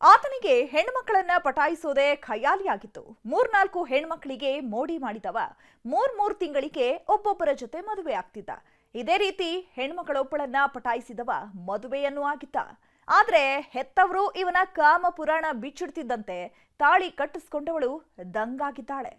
ಆತನಿಗೆ ಹೆಣ್ಮಕ್ಕಳನ್ನ ಪಟಾಯಿಸೋದೇ ಖಯಾಲಿಯಾಗಿತ್ತು. ಮೂರ್ನಾಲ್ಕು ಹೆಣ್ಮಕ್ಳಿಗೆ ಮೋಡಿ ಮಾಡಿದವ. ಮೂರ್ ಮೂರ್ ತಿಂಗಳಿಗೆ ಒಬ್ಬೊಬ್ಬರ ಜೊತೆ ಮದುವೆ ಆಗ್ತಿದ್ದ. ಇದೇ ರೀತಿ ಹೆಣ್ಮಕ್ಕಳೊಬ್ಬಳನ್ನ ಪಟಾಯಿಸಿದವ ಮದುವೆಯನ್ನು ಆಗಿದ್ದ. ಆದ್ರೆ ಹೆತ್ತವರು ಇವನ ಕಾಮ ಪುರಾಣ ಬಿಚ್ಚಿಡ್ತಿದ್ದಂತೆ ತಾಳಿ ಕಟ್ಟಿಸ್ಕೊಂಡವಳು ದಂಗಾಗಿದ್ದಾಳೆ.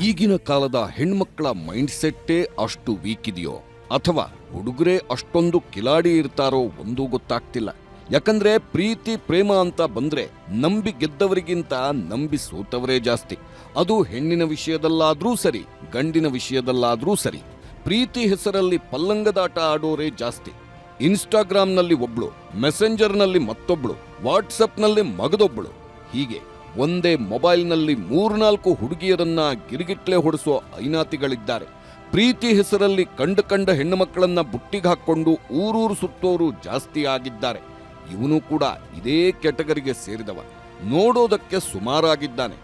ಈಗಿನ ಕಾಲದ ಹೆಣ್ಮಕ್ಳ ಮೈಂಡ್ ಸೆಟ್ಟೇ ಅಷ್ಟು ವೀಕ್ ಇದೆಯೋ? ಅಥವಾ ಹುಡುಗರೇ ಅಷ್ಟೊಂದು ಕಿಲಾಡಿ ಇರ್ತಾರೋ ಒಂದೂ ಗೊತ್ತಾಗ್ತಿಲ್ಲ. ಯಾಕಂದ್ರೆ ಪ್ರೀತಿ, ಪ್ರೇಮ ಅಂತ ಬಂದ್ರೆ ನಂಬಿ ಗೆದ್ದವರಿಗಿಂತ ನಂಬಿ ಸೋತವರೇ ಜಾಸ್ತಿ. ಅದು ಹೆಣ್ಣಿನ ವಿಷಯದಲ್ಲಾದ್ರೂ ಸರಿ, ಗಂಡಿನ ವಿಷಯದಲ್ಲಾದ್ರೂ ಸರಿ. ಪ್ರೀತಿ ಹೆಸರಲ್ಲಿ ಪಲ್ಲಂಗದಾಟ ಆಡೋರೇ ಜಾಸ್ತಿ. ಇನ್ಸ್ಟಾಗ್ರಾಮ್ನಲ್ಲಿ ಒಬ್ಳು, ಮೆಸೆಂಜರ್ನಲ್ಲಿ ಮತ್ತೊಬ್ಳು, ವಾಟ್ಸಪ್ನಲ್ಲಿ ಮಗದೊಬ್ಳು. ಹೀಗೆ ಒಂದೇ ಮೊಬೈಲ್ನಲ್ಲಿ ಮೂರ್ನಾಲ್ಕು ಹುಡುಗಿಯರನ್ನ ಗಿರಿಗಿಟ್ಲೆ ಹೊಡಿಸೋ ಐನಾತಿಗಳಿದ್ದಾರೆ. ಪ್ರೀತಿ ಹೆಸರಲ್ಲಿ ಕಂಡ ಕಂಡ ಹೆಣ್ಣು ಮಕ್ಕಳನ್ನ ಬುಟ್ಟಿಗೆ ಹಾಕ್ಕೊಂಡು ಊರೂರು ಸುತ್ತೋರು ಜಾಸ್ತಿ ಆಗಿದ್ದಾರೆ. ಇವನು ಕೂಡ ಇದೇ ಕೆಟಗರಿಗೆ ಸೇರಿದವ. ನೋಡೋದಕ್ಕೆ ಸುಮಾರಾಗಿದ್ದಾನೆ.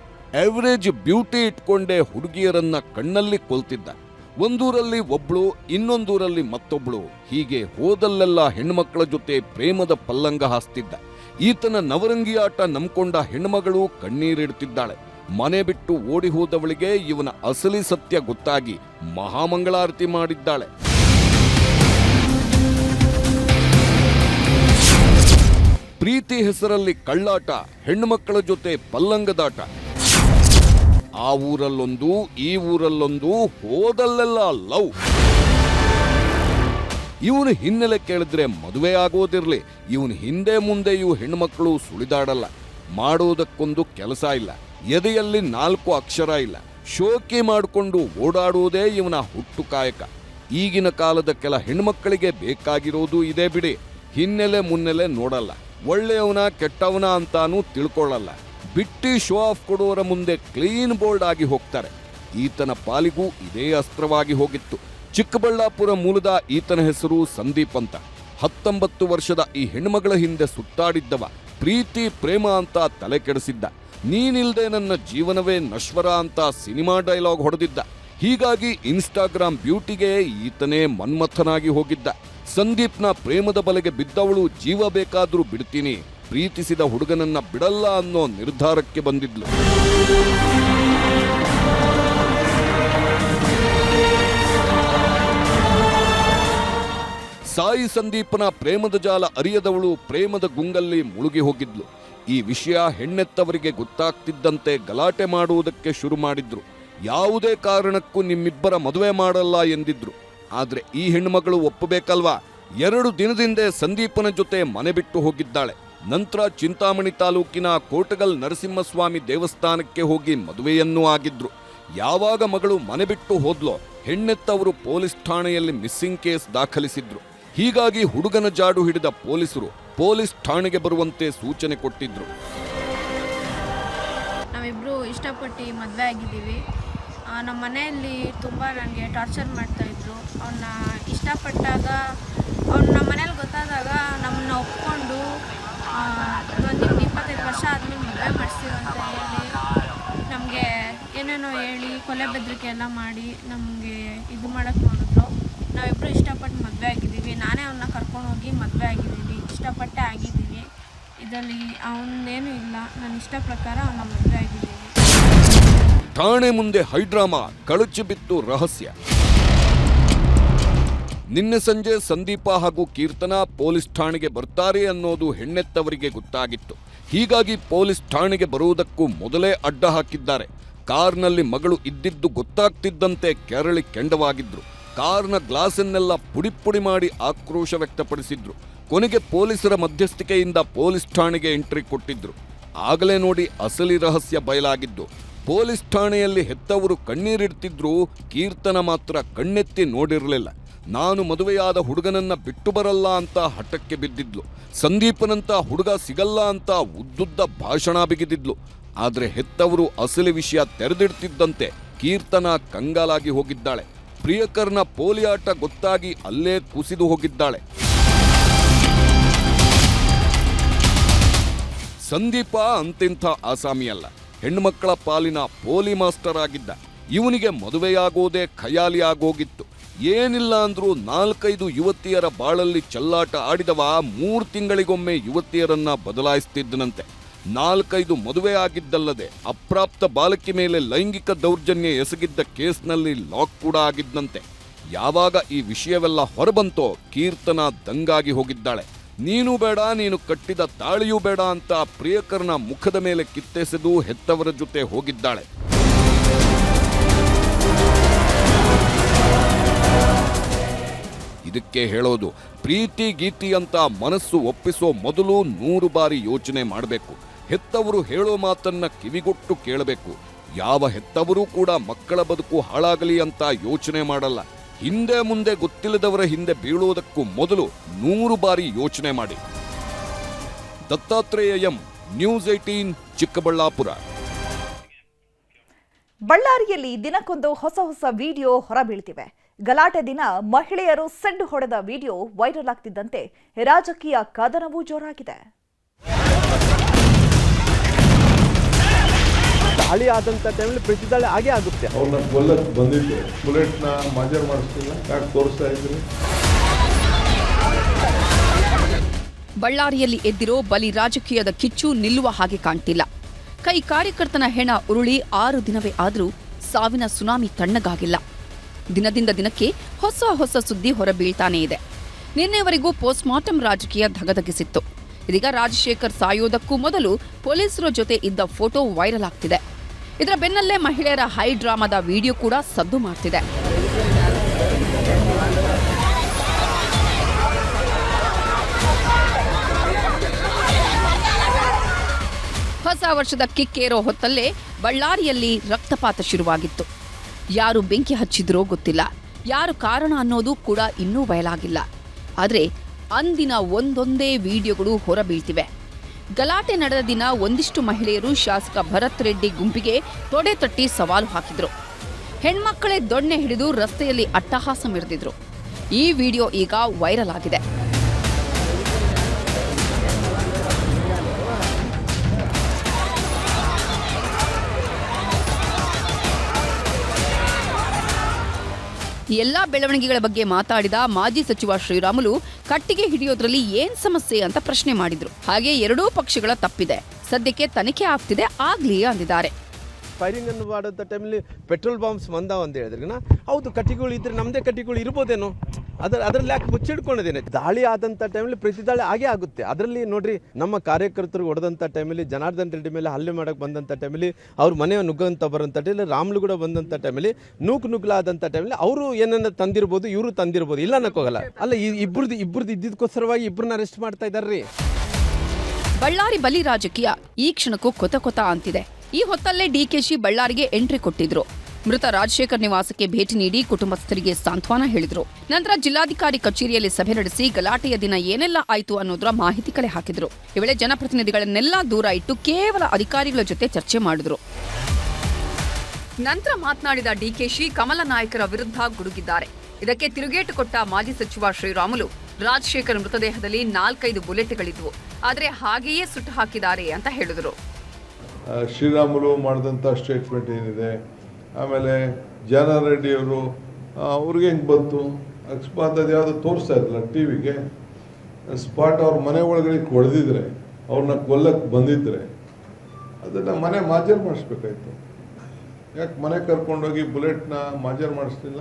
ಎವರೇಜ್ ಬ್ಯೂಟಿ ಇಟ್ಕೊಂಡೇ ಹುಡುಗಿಯರನ್ನ ಕಣ್ಣಲ್ಲಿ ಕೊಲ್ತಿದ್ದ. ಒಂದೂರಲ್ಲಿ ಒಬ್ಳು, ಇನ್ನೊಂದೂರಲ್ಲಿ ಮತ್ತೊಬ್ಳು ಹೀಗೆ ಹೋದಲ್ಲೆಲ್ಲ ಹೆಣ್ಮಕ್ಳ ಜೊತೆ ಪ್ರೇಮದ ಪಲ್ಲಂಗ ಹಾಸ್ತಿದ್ದ. ಈತನ ನವರಂಗಿ ಆಟ ನಂಬ್ಕೊಂಡ ಹೆಣ್ಮಗಳು ಕಣ್ಣೀರಿಡ್ತಿದ್ದಾಳೆ. ಮನೆ ಬಿಟ್ಟು ಓಡಿ ಹೋದವಳಿಗೆ ಇವನ ಅಸಲಿ ಸತ್ಯ ಗೊತ್ತಾಗಿ ಮಹಾಮಂಗಳಾರತಿ ಮಾಡಿದ್ದಾಳೆ. ಪ್ರೀತಿ ಹೆಸರಲ್ಲಿ ಕಳ್ಳಾಟ, ಹೆಣ್ಣುಮಕ್ಕಳ ಜೊತೆ ಪಲ್ಲಂಗದಾಟ. ಆ ಊರಲ್ಲೊಂದು, ಈ ಊರಲ್ಲೊಂದು, ಹೋದಲ್ಲೆಲ್ಲ ಲವ್. ಇವನು ಹಿನ್ನೆಲೆ ಕೇಳಿದ್ರೆ ಮದುವೆ ಆಗೋದಿರಲಿ, ಇವನು ಹಿಂದೆ ಮುಂದೆ ಇವು ಹೆಣ್ಮಕ್ಳು ಸುಳಿದಾಡಲ್ಲ. ಮಾಡೋದಕ್ಕೊಂದು ಕೆಲಸ ಇಲ್ಲ, ಎದೆಯಲ್ಲಿ ನಾಲ್ಕು ಅಕ್ಷರ ಇಲ್ಲ. ಶೋಕಿ ಮಾಡಿಕೊಂಡು ಓಡಾಡುವುದೇ ಇವನ ಹುಟ್ಟು ಕಾಯಕ. ಈಗಿನ ಕಾಲದ ಕೆಲ ಹೆಣ್ಮಕ್ಕಳಿಗೆ ಬೇಕಾಗಿರೋದು ಇದೇ ಬಿಡಿ, ಹಿನ್ನೆಲೆ ಮುನ್ನೆಲೆ ನೋಡಲ್ಲ. ಒಳ್ಳೆಯವನ ಕೆಟ್ಟವನ ಅಂತಾನೂ ತಿಳ್ಕೊಳ್ಳಲ್ಲ. ಬಿಟ್ಟಿ ಶೋ ಆಫ್ ಕೊಡುವರ ಮುಂದೆ ಕ್ಲೀನ್ ಬೋರ್ಡ್ ಆಗಿ ಹೋಗ್ತಾರೆ. ಈತನ ಪಾಲಿಗೂ ಇದೇ ಅಸ್ತ್ರವಾಗಿ ಹೋಗಿತ್ತು. ಚಿಕ್ಕಬಳ್ಳಾಪುರ ಮೂಲದ ಈತನ ಹೆಸರು ಸಂದೀಪ್ ಅಂತ. ಹತ್ತೊಂಬತ್ತು ವರ್ಷದ ಈ ಹೆಣ್ಮಗಳ ಹಿಂದೆ ಸುತ್ತಾಡಿದ್ದವ ಪ್ರೀತಿ, ಪ್ರೇಮ ಅಂತ ತಲೆ ಕೆಡಿಸಿದ್ದ. ನೀನಿಲ್ದೆ ನನ್ನ ಜೀವನವೇ ನಶ್ವರ ಅಂತ ಸಿನಿಮಾ ಡೈಲಾಗ್ ಹೊಡೆದಿದ್ದ. ಹೀಗಾಗಿ ಇನ್ಸ್ಟಾಗ್ರಾಮ್ ಬ್ಯೂಟಿಗೆ ಈತನೇ ಮನ್ಮಥನಾಗಿ ಹೋಗಿದ್ದ. ಸಂದೀಪ್ನ ಪ್ರೇಮದ ಬಲೆಗೆ ಬಿದ್ದವಳು ಜೀವ ಬೇಕಾದರೂ ಬಿಡ್ತೀನಿ, ಪ್ರೀತಿಸಿದ ಹುಡುಗನನ್ನ ಬಿಡಲ್ಲ ಅನ್ನೋ ನಿರ್ಧಾರಕ್ಕೆ ಬಂದಿದ್ಲು. ಸಾಯಿ ಸಂದೀಪನ ಪ್ರೇಮದ ಜಾಲ ಅರಿಯದವಳು ಪ್ರೇಮದ ಗುಂಗಲ್ಲಿ ಮುಳುಗಿ ಹೋಗಿದ್ಲು. ಈ ವಿಷಯ ಹೆಣ್ಣೆತ್ತವರಿಗೆ ಗೊತ್ತಾಗ್ತಿದ್ದಂತೆ ಗಲಾಟೆ ಮಾಡುವುದಕ್ಕೆ ಶುರು ಮಾಡಿದ್ರು. ಯಾವುದೇ ಕಾರಣಕ್ಕೂ ನಿಮ್ಮಿಬ್ಬರ ಮದುವೆ ಮಾಡಲ್ಲ ಎಂದಿದ್ರು. ಆದ್ರೆ ಈ ಹೆಣ್ಣುಮಗಳು ಒಪ್ಪಬೇಕಲ್ವಾ? ಎರಡು ದಿನದಿಂದೆ ಸಂದೀಪನ ಜೊತೆ ಮನೆ ಬಿಟ್ಟು ಹೋಗಿದ್ದಾಳೆ. ನಂತರ ಚಿಂತಾಮಣಿ ತಾಲೂಕಿನ ಕೋಟಗಲ್ ನರಸಿಂಹಸ್ವಾಮಿ ದೇವಸ್ಥಾನಕ್ಕೆ ಹೋಗಿ ಮದುವೆಯನ್ನೂ ಆಗಿದ್ರು. ಯಾವಾಗ ಮಗಳು ಮನೆ ಬಿಟ್ಟು ಹೋದ್ಲೋ, ಹೆಣ್ಣೆತ್ತವರು ಪೊಲೀಸ್ ಠಾಣೆಯಲ್ಲಿ ಮಿಸ್ಸಿಂಗ್ ಕೇಸ್ ದಾಖಲಿಸಿದ್ರು. ಹೀಗಾಗಿ ಹುಡುಗನ ಜಾಡು ಹಿಡಿದ ಪೊಲೀಸರು ಪೊಲೀಸ್ ಠಾಣೆಗೆ ಬರುವಂತೆ ಸೂಚನೆ ಕೊಟ್ಟಿದ್ರು. ನಾವಿಬ್ರು ಇಷ್ಟಪಟ್ಟು ಮದುವೆ ಆಗಿದ್ದೀವಿ. ನಮ್ಮ ಮನೆಯಲ್ಲಿ ತುಂಬ ನನಗೆ ಟಾರ್ಚರ್ ಮಾಡ್ತಾಯಿದ್ರು ಅವನ್ನ ಇಷ್ಟಪಟ್ಟಾಗ, ಅವ್ನು ನಮ್ಮ ಮನೇಲಿ ಗೊತ್ತಾದಾಗ ನಮ್ಮನ್ನ ಒಪ್ಕೊಂಡು ಒಂದು ಇಪ್ಪತ್ತೈದು ವರ್ಷ ಆದಮೇಲೆ ಮದುವೆ ಮಾಡಿಸ್ತೀವಿ ಅಂತ ಹೇಳಿ, ನಮಗೆ ಏನೇನೋ ಹೇಳಿ, ಕೊಲೆ ಬೆದರಿಕೆ ಎಲ್ಲ ಮಾಡಿ ನಮಗೆ ಇದು ಮಾಡೋಕ್ಕೆ ನೋಡಿದ್ರು. ನಾವಿಬ್ಬರು ಇಷ್ಟಪಟ್ಟು ಮದುವೆ ಆಗಿದ್ದೀವಿ. ನಾನೇ ಅವನ್ನ ಕರ್ಕೊಂಡು ಹೋಗಿ ಮದುವೆ ಆಗಿದ್ದೀವಿ. ಇಷ್ಟಪಟ್ಟೆ ಆಗಿದ್ದೀವಿ. ಇದರಲ್ಲಿ ಅವನೇನು ಇಲ್ಲ. ನನ್ನ ಇಷ್ಟ ಪ್ರಕಾರ ಅವನ ಮದುವೆ ಆಗಿದ್ದೀವಿ. ಠಾಣೆ ಮುಂದೆ ಹೈಡ್ರಾಮಾ ಕಳಚಿ ಬಿತ್ತು ರಹಸ್ಯ. ನಿನ್ನೆ ಸಂಜೆ ಸಂದೀಪ ಹಾಗೂ ಕೀರ್ತನ ಪೊಲೀಸ್ ಠಾಣೆಗೆ ಬರ್ತಾರೆ ಅನ್ನೋದು ಹೆಣ್ಣೆತ್ತವರಿಗೆ ಗೊತ್ತಾಗಿತ್ತು. ಹೀಗಾಗಿ ಪೊಲೀಸ್ ಠಾಣೆಗೆ ಬರುವುದಕ್ಕೂ ಮೊದಲೇ ಅಡ್ಡ ಹಾಕಿದ್ದಾರೆ. ಕಾರ್ನಲ್ಲಿ ಮಗಳು ಇದ್ದಿದ್ದು ಗೊತ್ತಾಗ್ತಿದ್ದಂತೆ ಕೆರಳಿ ಕೆಂಡವಾಗಿದ್ರು. ಕಾರ್ನ ಗ್ಲಾಸನ್ನೆಲ್ಲ ಪುಡಿ ಪುಡಿ ಮಾಡಿ ಆಕ್ರೋಶ ವ್ಯಕ್ತಪಡಿಸಿದ್ರು. ಕೊನೆಗೆ ಪೊಲೀಸರ ಮಧ್ಯಸ್ಥಿಕೆಯಿಂದ ಪೊಲೀಸ್ ಠಾಣೆಗೆ ಎಂಟ್ರಿ ಕೊಟ್ಟಿದ್ರು. ಆಗಲೇ ನೋಡಿ ಅಸಲಿ ರಹಸ್ಯ ಬಯಲಾಗಿದ್ದು. ಪೊಲೀಸ್ ಠಾಣೆಯಲ್ಲಿ ಹೆತ್ತವರು ಕಣ್ಣೀರಿಡ್ತಿದ್ರು, ಕೀರ್ತನ ಮಾತ್ರ ಕಣ್ಣೆತ್ತಿ ನೋಡಿರಲಿಲ್ಲ. ನಾನು ಮದುವೆಯಾದ ಹುಡುಗನನ್ನ ಬಿಟ್ಟು ಬರಲ್ಲ ಅಂತ ಹಠಕ್ಕೆ ಬಿದ್ದಿದ್ಲು. ಸಂದೀಪನಂತ ಹುಡುಗ ಸಿಗಲ್ಲ ಅಂತ ಉದ್ದುದ್ದ ಭಾಷಣ ಬಿಗಿದಿದ್ಲು. ಆದರೆ ಹೆತ್ತವರು ಅಸಲಿ ವಿಷಯ ತೆರೆದಿಡ್ತಿದ್ದಂತೆ ಕೀರ್ತನ ಕಂಗಾಲಾಗಿ ಹೋಗಿದ್ದಾಳೆ. ಪ್ರಿಯಕರ್ನ ಪೋಲಿಯಾಟ ಗೊತ್ತಾಗಿ ಅಲ್ಲೇ ಕುಸಿದು ಹೋಗಿದ್ದಾಳೆ. ಸಂದೀಪ ಅಂತಿಂಥ ಆಸಾಮಿಯಲ್ಲ. ಹೆಣ್ಮಕ್ಕಳ ಪಾಲಿನ ಪೋಲಿ ಮಾಸ್ಟರ್ ಆಗಿದ್ದ ಇವನಿಗೆ ಮದುವೆಯಾಗೋದೇ ಖಯಾಲಿ ಆಗೋಗಿತ್ತು ಏನಿಲ್ಲ ಅಂದ್ರೂ ನಾಲ್ಕೈದು ಯುವತಿಯರ ಬಾಳಲ್ಲಿ ಚಲ್ಲಾಟ ಆಡಿದವ ಮೂರು ತಿಂಗಳಿಗೊಮ್ಮೆ ಯುವತಿಯರನ್ನ ಬದಲಾಯಿಸ್ತಿದ್ದನಂತೆ. ನಾಲ್ಕೈದು ಮದುವೆ ಆಗಿದ್ದಲ್ಲದೆ ಅಪ್ರಾಪ್ತ ಬಾಲಕಿ ಮೇಲೆ ಲೈಂಗಿಕ ದೌರ್ಜನ್ಯ ಎಸಗಿದ್ದ ಕೇಸ್ನಲ್ಲಿ ಲಾಕ್ ಕೂಡ ಆಗಿದ್ದಂತೆ ಯಾವಾಗ ಈ ವಿಷಯವೆಲ್ಲ ಹೊರಬಂತೋ ಕೀರ್ತನ ದಂಗಾಗಿ ಹೋಗಿದ್ದಾಳೆ. ನೀನು ಬೇಡ, ನೀನು ಕಟ್ಟಿದ ತಾಳಿಯೂ ಬೇಡ ಅಂತ ಪ್ರಿಯಕರನ ಮುಖದ ಮೇಲೆ ಕಿತ್ತೆಸೆದು ಹೆತ್ತವರ ಜೊತೆ ಹೋಗಿದ್ದಾಳೆ. ಇದಕ್ಕೆ ಹೇಳೋದು, ಪ್ರೀತಿ ಗೀತಿ ಅಂತ ಮನಸ್ಸು ಒಪ್ಪಿಸೋ ಮೊದಲು ನೂರು ಬಾರಿ ಯೋಚನೆ ಮಾಡಬೇಕು. ಹೆತ್ತವರು ಹೇಳೋ ಮಾತನ್ನ ಕಿವಿಗೊಟ್ಟು ಕೇಳಬೇಕು. ಯಾವ ಹೆತ್ತವರೂ ಕೂಡ ಮಕ್ಕಳ ಬದುಕು ಹಾಳಾಗಲಿ ಅಂತ ಯೋಚನೆ ಮಾಡಲ್ಲ. ಹಿಂದೆ ಮುಂದೆ ಗೊತ್ತಿಲ್ಲದವರ ಹಿಂದೆ ಬೀಳುವುದಕ್ಕೂ ಮೊದಲು ನೂರು ಬಾರಿ ಯೋಚನೆ ಮಾಡಿ. Dattatreya M, news eighteen Chikkaballapur. ಬಳ್ಳಾರಿಯಲ್ಲಿ ದಿನಕ್ಕೊಂದು ಹೊಸ ಹೊಸ ವಿಡಿಯೋ ಹೊರಬೀಳ್ತಿವೆ. ಗಲಾಟೆ ದಿನ ಮಹಿಳೆಯರು ಸೆಡ್ಡು ಹೊಡೆದ ವಿಡಿಯೋ ವೈರಲ್ ಆಗ್ತಿದ್ದಂತೆ ರಾಜಕೀಯ ಕದನವೂ ಜೋರಾಗಿದೆ. ದಾಳಿ ಆದಂಥ ಟೈಮಲ್ಲಿ ಪ್ರತಿ ಹಾಗೆ ಆಗೇ ಆಗುತ್ತೆ. ಅವ್ರನ್ನ ಕೊಲ್ಲಕ್ಕೆ ಬಂದಿದ್ದು ಬುಲೆಟ್ನ ಮಾಜರ್ ಮಾಡಿಸ್ತಿಲ್ಲ ಯಾಕೆ ತೋರಿಸ್ತಾ ಇದ್ರಿ ಬಳ್ಳಾರಿಯಲ್ಲಿ ಎದ್ದಿರೋ ಬಲಿ ರಾಜಕೀಯದ ಕಿಚ್ಚು ನಿಲ್ಲುವ ಹಾಗೆ ಕಾಣ್ತಿಲ್ಲ. ಕೈ ಕಾರ್ಯಕರ್ತನ ಹೆಣ ಉರುಳಿ ಆರು ದಿನವೇ ಆದರೂ ಸಾವಿನ ಸುನಾಮಿ ತಣ್ಣಗಾಗಿಲ್ಲ. ದಿನದಿಂದ ದಿನಕ್ಕೆ ಹೊಸ ಹೊಸ ಸುದ್ದಿ ಹೊರಬೀಳ್ತಾನೇ ಇದೆ. ನಿನ್ನೆವರೆಗೂ ಪೋಸ್ಟ್ಮಾರ್ಟಂ ರಾಜಕೀಯ ಧಗಧಗಿಸಿತ್ತು. ಇದೀಗ ರಾಜಶೇಖರ್ ಸಾಯೋದಕ್ಕೂ ಮೊದಲು ಪೊಲೀಸರ ಜೊತೆ ಇದ್ದ ಫೋಟೋ ವೈರಲ್ ಆಗ್ತಿದೆ. ಇದರ ಬೆನ್ನಲ್ಲೇ ಮಹಿಳೆಯರ ಹೈ ಡ್ರಾಮಾದ ವಿಡಿಯೋ ಕೂಡ ಸದ್ದು ಮಾಡ್ತಿದೆ. ಹೊಸ ವರ್ಷದ ಕಿಕ್ಕೇರೋ ಹೊತ್ತಲ್ಲೇ ಬಳ್ಳಾರಿಯಲ್ಲಿ ರಕ್ತಪಾತ ಶುರುವಾಗಿತ್ತು. ಯಾರು ಬೆಂಕಿ ಹಚ್ಚಿದ್ರೋ ಗೊತ್ತಿಲ್ಲ. ಯಾರು ಕಾರಣ ಅನ್ನೋದು ಕೂಡ ಇನ್ನೂ ಬಯಲಾಗಿಲ್ಲ. ಆದರೆ ಅಂದಿನ ಒಂದೊಂದೇ ವಿಡಿಯೋಗಳು ಹೊರಬೀಳ್ತಿವೆ. ಗಲಾಟೆ ನಡೆದ ದಿನ ಒಂದಿಷ್ಟು ಮಹಿಳೆಯರು ಶಾಸಕ ಭರತ್ ರೆಡ್ಡಿ ಗುಂಪಿಗೆ ತೊಡೆ ತಟ್ಟಿ ಸವಾಲು ಹಾಕಿದ್ರು. ಹೆಣ್ಮಕ್ಕಳೇ ದೊಣ್ಣೆ ಹಿಡಿದು ರಸ್ತೆಯಲ್ಲಿ ಅಟ್ಟಹಾಸ ಮೆರೆದಿದ್ರು. ಈ ವಿಡಿಯೋ ಈಗ ವೈರಲ್ ಆಗಿದೆ. ಎಲ್ಲಾ ಬೆಳವಣಿಗೆಗಳ ಬಗ್ಗೆ ಮಾತಾಡಿದ ಮಾಜಿ ಸಚಿವ ಶ್ರೀರಾಮುಲು, ಕಟ್ಟಿಗೆ ಹಿಡಿಯೋದ್ರಲ್ಲಿ ಏನ್ ಸಮಸ್ಯೆ ಅಂತ ಪ್ರಶ್ನೆ ಮಾಡಿದ್ರು. ಹಾಗೆ ಎರಡೂ ಪಕ್ಷಗಳ ತಪ್ಪಿದೆ. ಸದ್ಯಕ್ಕೆ ತನಿಖೆ ಆಗ್ತಿದೆ ಆಗ್ಲಿ ಅಂದಿದ್ದಾರೆ. ಫೈರಿಂಗ್ ಅನ್ನು ಮಾಡುವಂಥ ಟೈಮಲ್ಲಿ ಪೆಟ್ರೋಲ್ ಬಾಂಬ್ಸ್ ಬಂದಾವ ಅಂತ ಹೇಳಿದ್ರಿನ ಹೌದು, ಕಟ್ಟಿಗಳು ಇದ್ರೆ ನಮ್ಮದೇ ಕಟ್ಟಿಗಳು ಇರ್ಬೋದೇನೋ? ಅದ್ರ, ಅದರಲ್ಲಿ ಯಾಕೆ ಮುಚ್ಚಿಡ್ಕೊಂಡಿದ್ದೇನೆ? ದಾಳಿ ಆದಂಥ ಟೈಮಲ್ಲಿ ಪ್ರತಿ ದಾಳಿ ಆಗೇ ಆಗುತ್ತೆ. ಅದರಲ್ಲಿ ನೋಡ್ರಿ, ನಮ್ಮ ಕಾರ್ಯಕರ್ತರು ಹೊಡೆದಂಥ ಟೈಮಲ್ಲಿ ಜನಾರ್ದನ್ ರೆಡ್ಡಿ ಮೇಲೆ ಹಲ್ಲೆ ಮಾಡೋಕೆ ಬಂದಂಥ ಟೈಮಲ್ಲಿ ಅವ್ರ ಮನೆ ನುಗ್ಗಂತ ಬರೋಂಥ ಟೈಮಲ್ಲಿ ರಾಮ್ಲು ಕೂಡ ಬಂದಂಥ ಟೈಮಲ್ಲಿ ನೂಕು ನುಗ್ಲಾದಂಥ ಟೈಮಲ್ಲಿ ಅವರು ಏನನ್ನ ತಂದಿರ್ಬೋದು, ಇವರು ತಂದಿರ್ಬೋದು, ಇಲ್ಲ ಅನ್ನಕ್ಕೋಗಲ್ಲ. ಅಲ್ಲ, ಈ ಇಬ್ಬರದ್ದು ಇಬ್ಬರದ್ದು ಇದ್ದಿದ್ದಕ್ಕೋಸ್ಕರವಾಗಿ ಇಬ್ಬರನ್ನ ಅರೆಸ್ಟ್ ಮಾಡ್ತಾ ರೀ ಬಳ್ಳಾರಿ ಬಲಿ ರಾಜಕೀಯ ಈ ಕ್ಷಣಕ್ಕೂ ಕೊತ ಕೊತ ಅಂತಿದೆ. ಈ ಹೊತ್ತಲ್ಲೇ ಡಿಕೆಶಿ ಬಳ್ಳಾರಿಗೆ ಎಂಟ್ರಿ ಕೊಟ್ಟಿದ್ರು. ಮೃತ ರಾಜಶೇಖರ್ ನಿವಾಸಕ್ಕೆ ಭೇಟಿ ನೀಡಿ ಕುಟುಂಬಸ್ಥರಿಗೆ ಸಾಂತ್ವನ ಹೇಳಿದ್ರು. ನಂತರ ಜಿಲ್ಲಾಧಿಕಾರಿ ಕಚೇರಿಯಲ್ಲಿ ಸಭೆ ನಡೆಸಿ ಗಲಾಟೆಯ ದಿನ ಏನೆಲ್ಲ ಆಯಿತು ಅನ್ನೋದರ ಮಾಹಿತಿ ಕಲೆ ಹಾಕಿದ್ರು. ಈ ವೇಳೆ ಜನಪ್ರತಿನಿಧಿಗಳನ್ನೆಲ್ಲ ದೂರ ಇಟ್ಟು ಕೇವಲ ಅಧಿಕಾರಿಗಳ ಜೊತೆ ಚರ್ಚೆ ಮಾಡಿದ್ರು. ನಂತರ ಮಾತನಾಡಿದ ಡಿಕೆಶಿ ಕಮಲ ನಾಯಕರ ವಿರುದ್ಧ ಗುಡುಗಿದ್ದಾರೆ. ಇದಕ್ಕೆ ತಿರುಗೇಟು ಕೊಟ್ಟ ಮಾಜಿ ಸಚಿವ ಶ್ರೀರಾಮುಲು, ರಾಜಶೇಖರ್ ಮೃತದೇಹದಲ್ಲಿ ನಾಲ್ಕೈದು ಬುಲೆಟ್ಗಳಿದ್ವು. ಆದರೆ ಹಾಗೆಯೇ ಸುಟ್ಟು ಹಾಕಿದ್ದಾರೆ ಅಂತ ಹೇಳಿದರು. ಶ್ರೀರಾಮುಲು ಮಾಡಿದಂಥ ಸ್ಟೇಟ್ಮೆಂಟ್ ಏನಿದೆ? ಆಮೇಲೆ ಜನ ರೆಡ್ಡಿಯವರು ಅವ್ರಿಗೆ ಹೆಂಗೆ ಬಂತು? ಅಕಸ್ಮಾತ್ ಅದು ಯಾವುದೋ ತೋರಿಸ್ತಾ ಇದ್ರಲ್ಲ ಟಿ ವಿಗೆ ಸ್ಪಾಟ್ ಅವ್ರ ಮನೆ ಒಳಗಡೆ ಹೊಡೆದಿದ್ರೆ ಅವ್ರನ್ನ ಕೊಲ್ಲಕ್ಕೆ ಬಂದಿದ್ದರೆ ಅದನ್ನು ಮನೆ ಮಾಜರ್ ಮಾಡಿಸ್ಬೇಕಾಯ್ತು. ಯಾಕೆ ಮನೆ ಕರ್ಕೊಂಡೋಗಿ ಬುಲೆಟ್ನ ಮಾಜರ್ ಮಾಡಿಸ್ಲಿಲ್ಲ?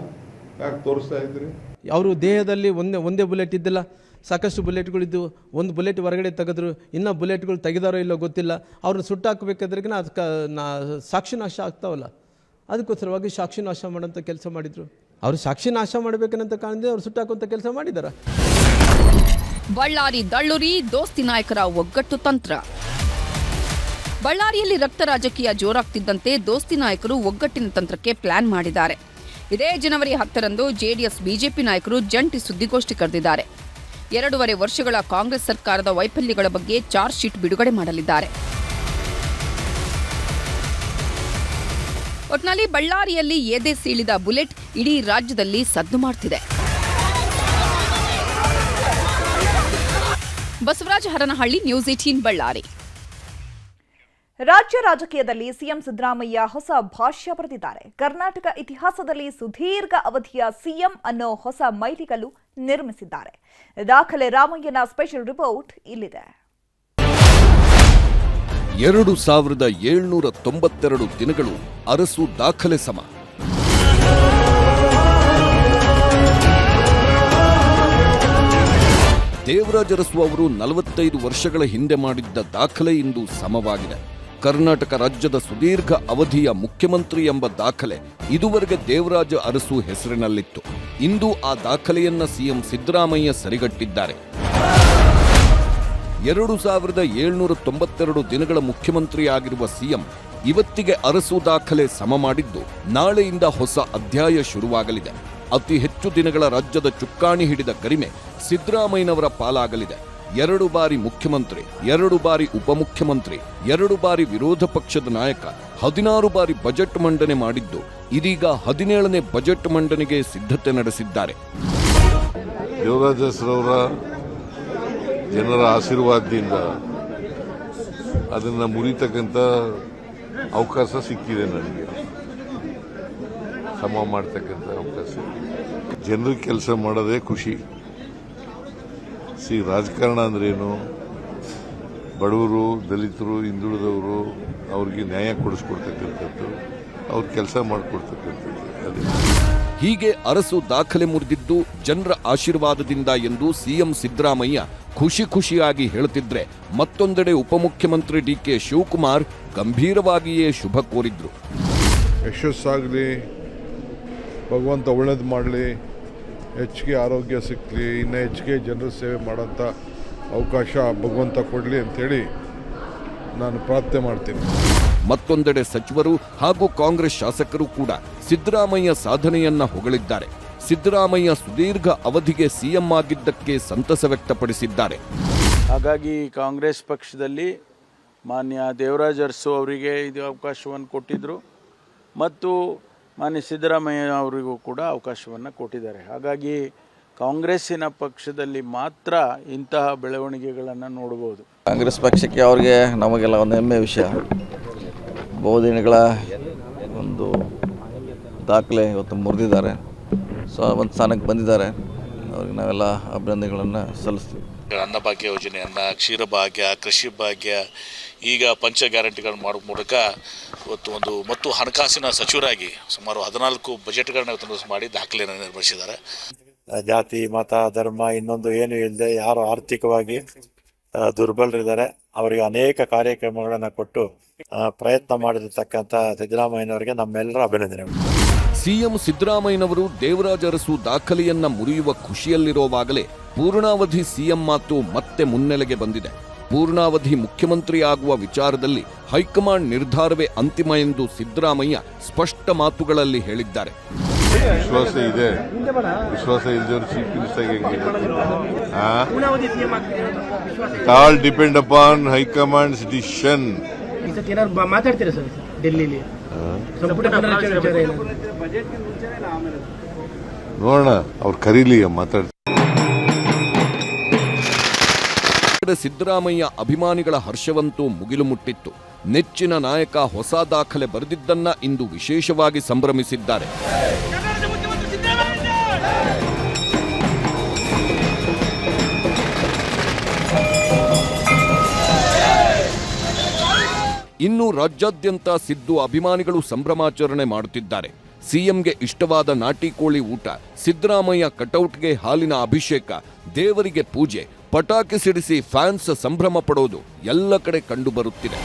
ಯಾಕೆ ತೋರಿಸ್ತಾ ಇದ್ರಿ? ಅವರು ದೇಹದಲ್ಲಿ ಒಂದೇ ಒಂದೇ ಬುಲೆಟ್ ಇದ್ದಿಲ್ಲ. ಸಾಕಷ್ಟು ಬುಲೆಟ್ಗಳಿದ್ದು ಒಂದು ಬುಲೆಟ್ ಹೊರಗಡೆ ತೆಗೆದ್ರು, ಇನ್ನೂ ಬುಲೆಟ್ಗಳು ತೆಗೆದಾರೋ ಇಲ್ಲೋ ಗೊತ್ತಿಲ್ಲ. ಅವ್ರನ್ನ ಸುಟ್ಟಾಕಬೇಕಾದ್ರಿಗಿನ ಅದಕ್ಕೆ ನಾ ಸಾಕ್ಷಿ ನಾಶ ಆಗ್ತಾವಲ್ಲ. ಅದಕ್ಕೋಸ್ಕರವಾಗಿ ಸಾಕ್ಷಿ ನಾಶ ಮಾಡೋಂಥ ಕೆಲಸ ಮಾಡಿದರು. ಅವರು ಸಾಕ್ಷಿ ನಾಶ ಮಾಡಬೇಕನ್ನಂತ ಕಾಣಿದೆ ಅವ್ರು ಸುಟ್ಟಾಕುವಂಥ ಕೆಲಸ ಮಾಡಿದ್ದಾರೆ ಬಳ್ಳಾರಿ ದಳ್ಳುರಿ ದೋಸ್ತಿ ನಾಯಕರ ಒಗ್ಗಟ್ಟು ತಂತ್ರ. ಬಳ್ಳಾರಿಯಲ್ಲಿ ರಕ್ತ ರಾಜಕೀಯ ಜೋರಾಗ್ತಿದ್ದಂತೆ ದೋಸ್ತಿ ನಾಯಕರು ಒಗ್ಗಟ್ಟಿನ ತಂತ್ರಕ್ಕೆ ಪ್ಲಾನ್ ಮಾಡಿದ್ದಾರೆ. ಇದೇ ಜನವರಿ ಹತ್ತರಂದು ಜೆಡಿಎಸ್, ಬಿಜೆಪಿ ನಾಯಕರು ಜಂಟಿ ಸುದ್ದಿಗೋಷ್ಠಿ ಕರೆದಿದ್ದಾರೆ ಎರಡೂವರೆ ವರ್ಷಗಳ ಕಾಂಗ್ರೆಸ್ ಸರ್ಕಾರದ ವೈಫಲ್ಯಗಳ ಬಗ್ಗೆ ಚಾರ್ಜ್ ಶೀಟ್ ಬಿಡುಗಡೆ ಮಾಡಲಿದ್ದಾರೆ. ಒಟ್ನಲ್ಲಿ ಬಳ್ಳಾರಿಯಲ್ಲಿ ಎದೆ ಸೀಳಿದ ಬುಲೆಟ್ ಇಡೀ ರಾಜ್ಯದಲ್ಲಿ ಸದ್ದು ಮಾಡ್ತಿದೆ. Basavaraja Harnahalli, news eighteen Ballari. ರಾಜ್ಯ ರಾಜಕೀಯದಲ್ಲಿ ಸಿಎಂ ಸಿದ್ದರಾಮಯ್ಯ ಹೊಸ ಭಾಷ್ಯ ಬರೆದಿದ್ದಾರೆ. ಕರ್ನಾಟಕ ಇತಿಹಾಸದಲ್ಲಿ ಸುದೀರ್ಘ ಅವಧಿಯ ಸಿಎಂ ಅನ್ನೋ ಹೊಸ ಮೈಲಿಗಲ್ಲು ನಿರ್ಮಿಸಿದ್ದಾರೆ. ದಾಖಲೆ ರಾಮಯ್ಯನ ಸ್ಪೆಷಲ್ ರಿಪೋರ್ಟ್ ಇಲ್ಲಿದೆ. ಎರಡು ಸಾವಿರದ ಏಳ್ನೂರ ತೊಂಬತ್ತೆರಡು ದಿನಗಳು ಅರಸು ದಾಖಲೆ ಸಮ. ದೇವರಾಜ ಅರಸು ಅವರು ನಲವತ್ತೈದು ವರ್ಷಗಳ ಹಿಂದೆ ಮಾಡಿದ್ದ ದಾಖಲೆ ಇಂದು ಸಮವಾಗಿದೆ. ಕರ್ನಾಟಕ ರಾಜ್ಯದ ಸುದೀರ್ಘ ಅವಧಿಯ ಮುಖ್ಯಮಂತ್ರಿ ಎಂಬ ದಾಖಲೆ ಇದುವರೆಗೆ ದೇವರಾಜ ಅರಸು ಹೆಸರಿನಲ್ಲಿತ್ತು. ಇಂದು ಆ ದಾಖಲೆಯನ್ನ ಸಿಎಂ ಸಿದ್ದರಾಮಯ್ಯ ಸರಿಗಟ್ಟಿದ್ದಾರೆ. ಎರಡು ಸಾವಿರದ ಏಳ್ನೂರ ತೊಂಬತ್ತೆರಡು ದಿನಗಳ ಮುಖ್ಯಮಂತ್ರಿಯಾಗಿರುವ ಸಿಎಂ ಇವತ್ತಿಗೆ ಅರಸು ದಾಖಲೆ ಸಮ ಮಾಡಿದ್ದು ನಾಳೆಯಿಂದ ಹೊಸ ಅಧ್ಯಾಯ ಶುರುವಾಗಲಿದೆ. ಅತಿ ಹೆಚ್ಚು ದಿನಗಳ ರಾಜ್ಯದ ಚುಕ್ಕಾಣಿ ಹಿಡಿದ ಗರಿಮೆ ಸಿದ್ದರಾಮಯ್ಯನವರ ಪಾಲಾಗಲಿದೆ. ಎರಡು ಬಾರಿ ಮುಖ್ಯಮಂತ್ರಿ, ಎರಡು ಬಾರಿ ಉಪಮುಖ್ಯಮಂತ್ರಿ, ಎರಡು ಬಾರಿ ವಿರೋಧ ಪಕ್ಷದ ನಾಯಕ, ಹದಿನಾರು ಬಾರಿ ಬಜೆಟ್ ಮಂಡನೆ ಮಾಡಿದ್ದು ಇದೀಗ ಹದಿನೇಳನೇ ಬಜೆಟ್ ಮಂಡನೆಗೆ ಸಿದ್ಧತೆ ನಡೆಸಿದ್ದಾರೆ. ದೇವರಾಜರವರ ಜನರ ಆಶೀರ್ವಾದದಿಂದ ಅದನ್ನು ಮುರಿತಕ್ಕಂಥ ಅವಕಾಶ ಸಿಕ್ಕಿದೆ ನನಗೆ. ಸಮ ಮಾಡ್ತಕ್ಕಂಥ ಅವಕಾಶ. ಜನರಿಗೆ ಕೆಲಸ ಮಾಡೋದೇ ಖುಷಿ. ಸಿ ರಾಜಕಾರಣ ಅಂದ್ರೇನು ಬಡವರು ದಲಿತರು ಹಿಂದುಳಿದವರು ಅವ್ರಿಗೆ ನ್ಯಾಯ ಕೊಡಿಸ್ಕೊಡ್ತಕ್ಕಂಥದ್ದು ಅವ್ರ ಕೆಲಸ ಮಾಡಿಕೊಡ್ತಕ್ಕಂಥದ್ದು. ಹೀಗೆ ಅರಸು ದಾಖಲೆ ಮುರಿದಿದ್ದು ಜನರ ಆಶೀರ್ವಾದದಿಂದ ಎಂದು ಸಿಎಂ ಸಿದ್ದರಾಮಯ್ಯ ಖುಷಿ ಖುಷಿಯಾಗಿ ಹೇಳುತ್ತಿದ್ರೆ ಮತ್ತೊಂದೆಡೆ ಉಪಮುಖ್ಯಮಂತ್ರಿ ಡಿ ಕೆ ಶಿವಕುಮಾರ್ ಗಂಭೀರವಾಗಿಯೇ ಶುಭ ಕೋರಿದ್ರು. ಯಶಸ್ಸಾಗಲಿ ಭಗವಂತ ಒಳ್ಳೇದು ಮಾಡಲಿ. ಹೆಚ್ಚಿಗೆ ಆರೋಗ್ಯ ಸಿಕ್ಕಲಿ ಇನ್ನು ಹೆಚ್ಚಿಗೆ ಜನರ ಸೇವೆ ಮಾಡೋಂಥ ಅವಕಾಶ ಭಗವಂತ ಕೊಡಲಿ ಅಂತೇಳಿ ನಾನು ಪ್ರಾರ್ಥನೆ ಮಾಡ್ತೀನಿ. ಮತ್ತೊಂದೆಡೆ ಸಚಿವರು ಹಾಗೂ ಕಾಂಗ್ರೆಸ್ ಶಾಸಕರು ಕೂಡ ಸಿದ್ದರಾಮಯ್ಯ ಸಾಧನೆಯನ್ನ ಹೊಗಳಿದ್ದಾರೆ. ಸಿದ್ದರಾಮಯ್ಯ ಸುದೀರ್ಘ ಅವಧಿಗೆ ಸಿಎಂ ಆಗಿದ್ದಕ್ಕೆ ಸಂತಸ ವ್ಯಕ್ತಪಡಿಸಿದ್ದಾರೆ. ಹಾಗಾಗಿ ಕಾಂಗ್ರೆಸ್ ಪಕ್ಷದಲ್ಲಿ ಮಾನ್ಯ ದೇವರಾಜ್ ಅರಸು ಅವರಿಗೆ ಇದು ಅವಕಾಶವನ್ನು ಕೊಟ್ಟಿದ್ದರು ಮತ್ತು ಮಾನ್ಯ ಸಿದ್ದರಾಮಯ್ಯ ಅವರಿಗೂ ಕೂಡ ಅವಕಾಶವನ್ನು ಕೊಟ್ಟಿದ್ದಾರೆ. ಹಾಗಾಗಿ ಕಾಂಗ್ರೆಸ್ಸಿನ ಪಕ್ಷದಲ್ಲಿ ಮಾತ್ರ ಇಂತಹ ಬೆಳವಣಿಗೆಗಳನ್ನು ನೋಡ್ಬೋದು. ಕಾಂಗ್ರೆಸ್ ಪಕ್ಷಕ್ಕೆ ಅವ್ರಿಗೆ ನಮಗೆಲ್ಲ ಒಂದು ಹೆಮ್ಮೆ ವಿಷಯ. ಬಹುದಿನಗಳ ಒಂದು ದಾಖಲೆ ಇವತ್ತು ಮುರಿದಿದ್ದಾರೆ. ಸೊ ಒಂದು ಸ್ಥಾನಕ್ಕೆ ಬಂದಿದ್ದಾರೆ. ಅವ್ರಿಗೆ ನಾವೆಲ್ಲ ಅಭಿನಂದನೆಗಳನ್ನು ಸಲ್ಲಿಸ್ತೀವಿ. ಅನ್ನಭಾಗ್ಯ ಯೋಜನೆಯನ್ನು ಕ್ಷೀರಭಾಗ್ಯ ಕೃಷಿ ಭಾಗ್ಯ ಈಗ ಪಂಚ ಗ್ಯಾರಂಟಿಗಳನ್ನು ಮಾಡೋ ಮೂಲಕ ಇವತ್ತು ಒಂದು ಮತ್ತು ಹಣಕಾಸಿನ ಸಚಿವರಾಗಿ ಸುಮಾರು ಹದಿನಾಲ್ಕು ಬಜೆಟ್ಗಳನ್ನ ಇವತ್ತು ಮಾಡಿ ದಾಖಲೆಯನ್ನು ನಿರ್ಮಿಸಿದ್ದಾರೆ ಜಾತಿ ಮತ ಧರ್ಮ ಇನ್ನೊಂದು ಏನು ಇಲ್ಲದೆ ಯಾರು ಆರ್ಥಿಕವಾಗಿ ದುರ್ಬಲರಿದ್ದಾರೆ. ಅವರಿಗೆ ಅನೇಕ ಕಾರ್ಯಕ್ರಮಗಳನ್ನು ಕೊಟ್ಟು ಪ್ರಯತ್ನ ಮಾಡಿರತಕ್ಕಂಥ ಸಿದ್ದರಾಮಯ್ಯನವರಿಗೆ ನಮ್ಮೆಲ್ಲರ ಅಭಿನಂದನೆ. ಸಿಎಂ ಸಿದ್ದರಾಮಯ್ಯನವರು ದೇವರಾಜ ಅರಸು ದಾಖಲೆಯನ್ನ ಮುರಿಯುವ ಖುಷಿಯಲ್ಲಿರುವಾಗಲೇ ಪೂರ್ಣಾವಧಿ ಸಿಎಂ ಮಾತು ಮತ್ತೆ ಮುನ್ನೆಲೆಗೆ ಬಂದಿದೆ. ಪೂರ್ಣಾವಧಿ ಮುಖ್ಯಮಂತ್ರಿ ಆಗುವ ವಿಚಾರದಲ್ಲಿ ಹೈಕಮಾಂಡ್ ನಿರ್ಧಾರವೇ ಅಂತಿಮ ಎಂದು ಸಿದ್ದರಾಮಯ್ಯ ಸ್ಪಷ್ಟ ಮಾತುಗಳಲ್ಲಿ ಹೇಳಿದ್ದಾರೆ ವಿಶ್ವಾಸ ಇದೆ ವಿಶ್ವಾಸ ಇಲ್ಲದವ್ರು chief minister all depend upon high command's decision ಮಾತಾಡ್ತೀರಾ ಸರ್ ಡೆಲ್ಲಿಲಿ? ನೋಡೋಣ ಅವ್ರು ಕರೀಲಿ ಮಾತಾಡ್ತಾರೆ ಕಡೆ ಸಿದ್ದರಾಮಯ್ಯ ಅಭಿಮಾನಿಗಳ ಹರ್ಷವಂತೂ ಮುಗಿಲು ಮುಟ್ಟಿತ್ತು ನೆಚ್ಚಿನ ನಾಯಕ ಹೊಸ ದಾಖಲೆ ಬರೆದಿದ್ದನ್ನ ಇಂದು ವಿಶೇಷವಾಗಿ ಸಂಭ್ರಮಿಸಿದ್ದಾರೆ. ಇನ್ನು ರಾಜ್ಯಾದ್ಯಂತ ಸಿದ್ದು ಅಭಿಮಾನಿಗಳು ಸಂಭ್ರಮಾಚರಣೆ ಮಾಡುತ್ತಿದ್ದಾರೆ. ಸಿಎಂಗೆ ಇಷ್ಟವಾದ ನಾಟಿ ಕೋಳಿ ಊಟ ಸಿದ್ದರಾಮಯ್ಯ ಕಟೌಟ್ಗೆ ಹಾಲಿನ ಅಭಿಷೇಕ ದೇವರಿಗೆ ಪೂಜೆ ಪಟಾಕಿ ಸಿಡಿಸಿ ಫ್ಯಾನ್ಸ್ ಸಂಭ್ರಮ ಪಡೋದು ಎಲ್ಲ ಕಡೆ ಕಂಡುಬರುತ್ತಿದೆ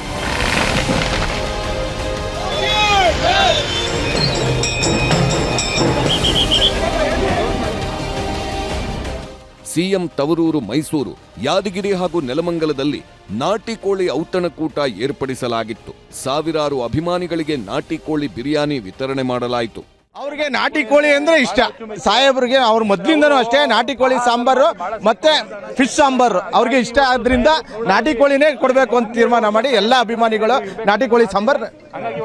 ಸಿಎಂ ತವರೂರು ಮೈಸೂರು, ಯಾದಗಿರಿ ಹಾಗೂ ನೆಲಮಂಗಲದಲ್ಲಿ ನಾಟಿ ಕೋಳಿ ಔತಣಕೂಟ ಏರ್ಪಡಿಸಲಾಗಿತ್ತು. ಸಾವಿರಾರು ಅಭಿಮಾನಿಗಳಿಗೆ ನಾಟಿ ಕೋಳಿ ಬಿರಿಯಾನಿ ವಿತರಣೆ ಮಾಡಲಾಯಿತು. ಅವ್ರಿಗೆ ನಾಟಿ ಕೋಳಿ ಅಂದ್ರೆ ಇಷ್ಟ. ಸಾಹೇಬ್ರಿಗೆ ಅವ್ರ ಮೊದ್ಲಿಂದನೂ ಅಷ್ಟೇ ನಾಟಿ ಕೋಳಿ ಸಾಂಬಾರು ಮತ್ತೆ ಫಿಶ್ ಸಾಂಬಾರು. ಅವ್ರಿಗೆ ಇಷ್ಟ ಆದ್ರಿಂದ ನಾಟಿ ಕೋಳಿನೇ ಕೊಡ್ಬೇಕು ಅಂತ ತೀರ್ಮಾನ ಮಾಡಿ ಎಲ್ಲ ಅಭಿಮಾನಿಗಳು ನಾಟಿ ಕೋಳಿ ಸಾಂಬಾರ್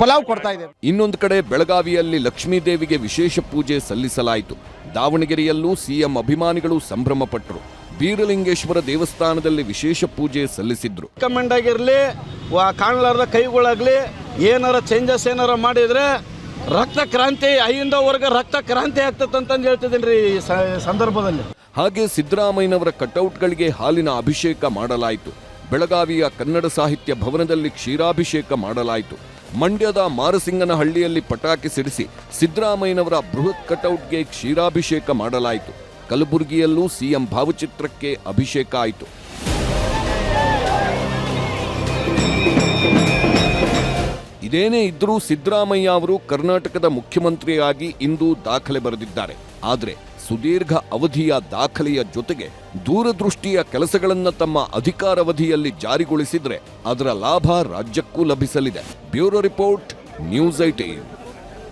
ಪಲಾವ್ ಕೊಡ್ತಾ ಇದೆ ಇನ್ನೊಂದು ಕಡೆ ಬೆಳಗಾವಿಯಲ್ಲಿ ಲಕ್ಷ್ಮೀದೇವಿಗೆ ವಿಶೇಷ ಪೂಜೆ ಸಲ್ಲಿಸಲಾಯಿತು. ದಾವಣಗೆರೆಯಲ್ಲೂ ಸಿಎಂ ಅಭಿಮಾನಿಗಳು ಸಂಭ್ರಮ ಪಟ್ಟರು ಬೀರಲಿಂಗೇಶ್ವರ ದೇವಸ್ಥಾನದಲ್ಲಿ ವಿಶೇಷ ಪೂಜೆ ಸಲ್ಲಿಸಿದ್ರು. ಕಮೆಂಡ್ ಆಗಿರ್ಲಿ ಕಾಣಲಾರ್ದ ಕೈಗಳಾಗ್ಲಿ ಏನಾರ ಚೇಂಜಸ್ ಏನಾರ ಮಾಡಿದ್ರೆ ರಕ್ತ ಕ್ರಾಂತಿ ಐದವರೆಗೆ ರಕ್ತ ಕ್ರಾಂತಿ ಆಗ್ತದೆ ಅಂತಂದು ಹೇಳ್ತಿದ್ದೀನಿ ರೀ ಸಂದರ್ಭದಲ್ಲಿ. ಹಾಗೆ ಸಿದ್ದರಾಮಯ್ಯನವರ ಕಟೌಟ್ಗಳಿಗೆ ಹಾಲಿನ ಅಭಿಷೇಕ ಮಾಡಲಾಯಿತು. ಬೆಳಗಾವಿಯ ಕನ್ನಡ ಸಾಹಿತ್ಯ ಭವನದಲ್ಲಿ ಕ್ಷೀರಾಭಿಷೇಕ ಮಾಡಲಾಯಿತು. ಮಂಡ್ಯದ ಮಾರಸಿಂಗನಹಳ್ಳಿಯಲ್ಲಿ ಪಟಾಕಿ ಸಿಡಿಸಿ ಸಿದ್ದರಾಮಯ್ಯನವರ ಬೃಹತ್ ಕಟೌಟ್ಗೆ ಕ್ಷೀರಾಭಿಷೇಕ ಮಾಡಲಾಯಿತು. ಕಲಬುರಗಿಯಲ್ಲೂ ಸಿಎಂ ಭಾವಚಿತ್ರಕ್ಕೆ ಅಭಿಷೇಕ ಆಯಿತು. ಇದೇನೇ ಇದ್ರೂ ಸಿದ್ದರಾಮಯ್ಯ ಅವರು ಕರ್ನಾಟಕದ ಮುಖ್ಯಮಂತ್ರಿಯಾಗಿ ಇಂದು ದಾಖಲೆ ಬರೆದಿದ್ದಾರೆ. ಆದರೆ ಸುದೀರ್ಘ ಅವಧಿಯ ದಾಖಲೆಯ ಜೊತೆಗೆ ದೂರದೃಷ್ಟಿಯ ಕೆಲಸಗಳನ್ನು ತಮ್ಮ ಅಧಿಕಾರಾವಧಿಯಲ್ಲಿ ಜಾರಿಗೊಳಿಸಿದ್ರೆ ಅದರ ಲಾಭ ರಾಜ್ಯಕ್ಕೂ ಲಭಿಸಲಿದೆ. Bureau report, news eighteen.